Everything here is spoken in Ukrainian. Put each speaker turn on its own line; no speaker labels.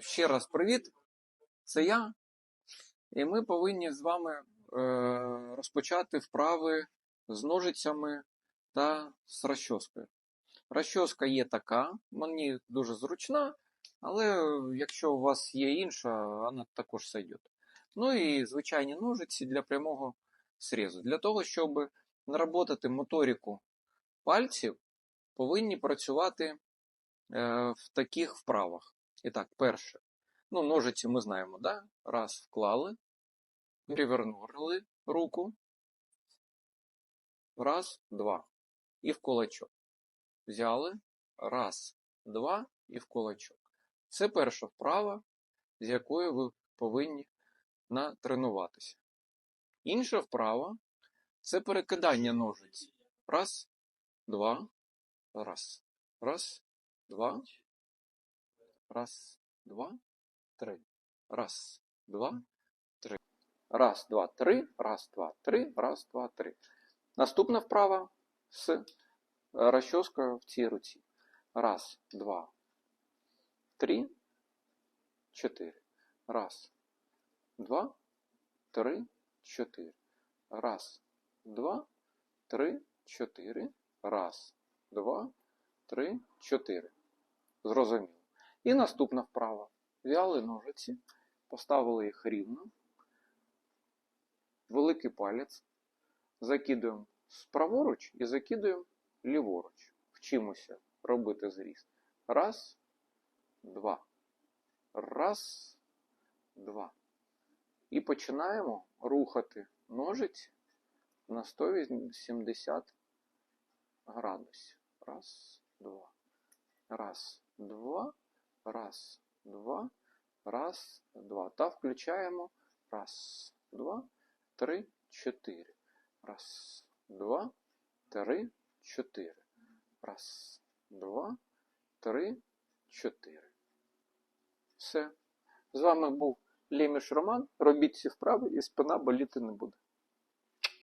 ще раз привіт. Це я. І ми повинні з вами е, розпочати вправи з ножицями та з розчоскою. Розчоска є така, мені дуже зручна, але якщо у вас є інша, вона також сойде. Ну і звичайні ножиці для прямого срізу. Для того, щоб наработати моторику пальців, повинні працювати е, в таких вправах. І так, перше. Ну, ножиці ми знаємо, да? Раз вклали, перевернули руку. Раз, два. І в кулачок. Взяли. Раз, два і в кулачок. Це перша вправа, з якою ви повинні натренуватися. Інша вправа це перекидання ножиць. Раз, два, раз. Раз, два, раз, два, три. Раз, два, три. Раз, два, три. Раз, два, три. Раз, два, три. Наступна вправа з е, розчоскою в цій руці. Раз, два, три, чотири. Раз, два, три, чотири. Раз, два, три, чотири. Раз, два, три, чотири. Зрозуміло. І наступна вправа. Взяли ножиці, поставили їх рівно. Великий палець. Закидуємо праворуч і закидуємо ліворуч. Вчимося робити зріз. Раз, два. Раз, два. І починаємо рухати ножиці на 180 градусів. Раз, два. Раз, два. Раз, два. Раз, два. Та включаємо. Раз, два, три, чотири. Раз, два, три, чотири. Раз, два, три, чотири. Все. З вами був Ліміш Роман. Робіть ці вправи і спина боліти не буде.